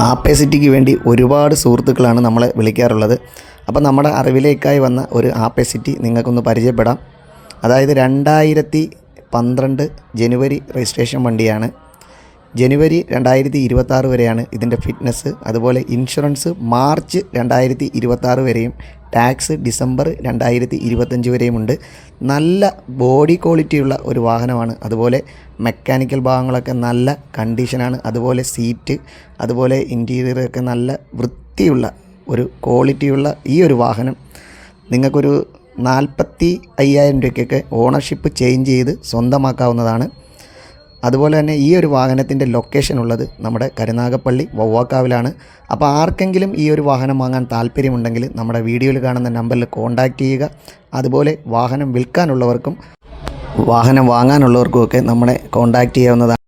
ആപ്പേസിറ്റിക്ക് വേണ്ടി ഒരുപാട് സുഹൃത്തുക്കളാണ് നമ്മളെ വിളിക്കാറുള്ളത്. അപ്പോൾ നമ്മുടെ അറിവിലേക്കായി വന്ന ഒരു ആപ്പേസിറ്റി നിങ്ങൾക്കൊന്ന് പരിചയപ്പെടാം. അതായത് രണ്ടായിരത്തി പന്ത്രണ്ട് ജനുവരി രജിസ്ട്രേഷൻ വണ്ടിയാണ്. ജനുവരി രണ്ടായിരത്തി ഇരുപത്താറ് വരെയാണ് ഇതിന്റെ ഫിറ്റ്നസ് അതുപോലെ ഇൻഷുറൻസ് മാർച്ച് രണ്ടായിരത്തി ഇരുപത്താറ് വരെയും ടാക്സ് ഡിസംബർ രണ്ടായിരത്തി ഇരുപത്തഞ്ച് വരെയുമുണ്ട്. നല്ല ബോഡി ക്വാളിറ്റിയുള്ള ഒരു വാഹനമാണ്. അതുപോലെ മെക്കാനിക്കൽ ഭാഗങ്ങളൊക്കെ നല്ല കണ്ടീഷനാണ്. അതുപോലെ സീറ്റ് അതുപോലെ ഇന്റീരിയറൊക്കെ നല്ല വൃത്തിയുള്ള ഒരു ക്വാളിറ്റിയുള്ള ഈ ഒരു വാഹനം നിങ്ങൾക്കൊരു നാൽപ്പത്തി അയ്യായിരം രൂപയ്ക്കൊക്കെ ഓണർഷിപ്പ് ചേഞ്ച് ചെയ്ത് സ്വന്തമാക്കാവുന്നതാണ്. അതുപോലെ തന്നെ ഈ ഒരു വാഹനത്തിന്റെ ലൊക്കേഷൻ ഉള്ളത് നമ്മുടെ കരുനാഗപ്പള്ളി വവ്വാക്കാവിലാണ്. അപ്പോൾ ആർക്കെങ്കിലും ഈ ഒരു വാഹനം വാങ്ങാൻ താല്പര്യമുണ്ടെങ്കിൽ നമ്മുടെ വീഡിയോയിൽ കാണുന്ന നമ്പറിൽ കോൺടാക്റ്റ് ചെയ്യുക. അതുപോലെ വാഹനം വിൽക്കാനുള്ളവർക്കും വാഹനം വാങ്ങാനുള്ളവർക്കും ഒക്കെ നമ്മളെ കോൺടാക്റ്റ് ചെയ്യാവുന്നതാണ്.